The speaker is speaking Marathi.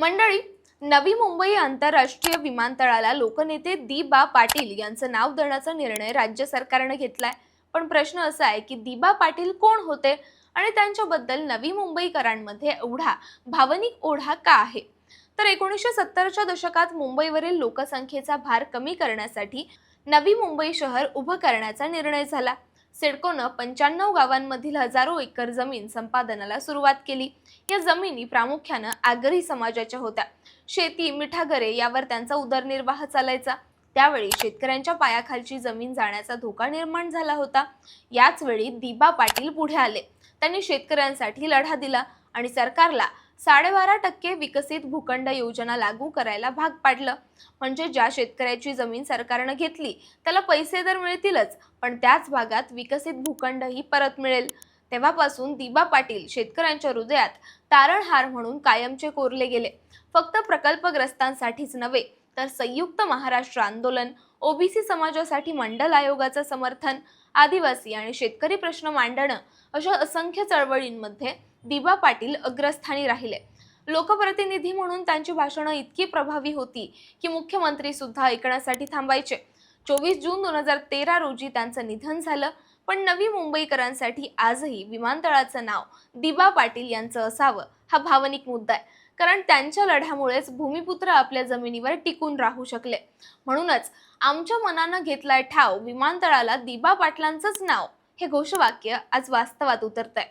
मंडळी नवी मुंबई आंतरराष्ट्रीय विमानतळाला लोकनेते दिबा पाटील यांचं नाव देण्याचा निर्णय राज्य सरकारने घेतलाय. पण प्रश्न असा आहे की दिबा पाटील कोण होते? आणि त्यांच्याबद्दल नवी मुंबईकरांमध्ये एवढा भावनिक ओढा का आहे? तर एकोणीसशे सत्तरच्या दशकात मुंबईवरील लोकसंख्येचा भार कमी करण्यासाठी नवी मुंबई शहर उभं करण्याचा निर्णय झाला. सिडकोनं पंच्याण्णव गावांमधील हजारो एकर जमीन संपादनाला सुरुवात केली. या जमिनी प्रामुख्यानं आगरी समाजाच्या होत्या. शेती मिठागरे यावर त्यांचा उदरनिर्वाह चालायचा. त्यावेळी शेतकऱ्यांच्या पायाखालची जमीन जाण्याचा धोका निर्माण झाला होता. याच वेळी दिबा पाटील पुढे आले. त्यांनी शेतकऱ्यांसाठी लढा दिला आणि सरकारला साडेबारा टक्के विकसित भूखंड योजना लागू करायला भाग पाडलं. म्हणजे ज्या शेतकऱ्याची जमीन सरकारनं घेतली त्याला पैसे तर मिळतीलच पण त्याच भागात विकसित भूखंडही परत मिळेल. तेव्हापासून दिबा पाटील शेतकऱ्यांच्या हृदयात तारणहार म्हणून कायमचे कोरले गेले. फक्त प्रकल्पग्रस्तांसाठीच नव्हे तर संयुक्त महाराष्ट्र आंदोलन ओबीसी समाजासाठी मंडल आयोगाचं समर्थन आदिवासी आणि शेतकरी प्रश्न मांडणं अशा असंख्य चळवळींमध्ये दिबा पाटील अग्रस्थानी राहिले. लोकप्रतिनिधी म्हणून त्यांची भाषणं इतकी प्रभावी होती की मुख्यमंत्री सुद्धा ऐकण्यासाठी थांबायचे. चोवीस जून दोन हजार तेरा रोजी त्यांचं निधन झालं. पण नवी मुंबईकरांसाठी आजही विमानतळाचं नाव दिबा पाटील यांचं असावं हा भावनिक मुद्दा आहे. कारण त्यांच्या लढ्यामुळेच भूमिपुत्र आपल्या जमिनीवर टिकून राहू शकले. म्हणूनच आमच्या मनानं घेतलाय ठाव विमानतळाला दिबा पाटलांचंच नाव हे घोषवाक्य आज वास्तवात उतरतंय.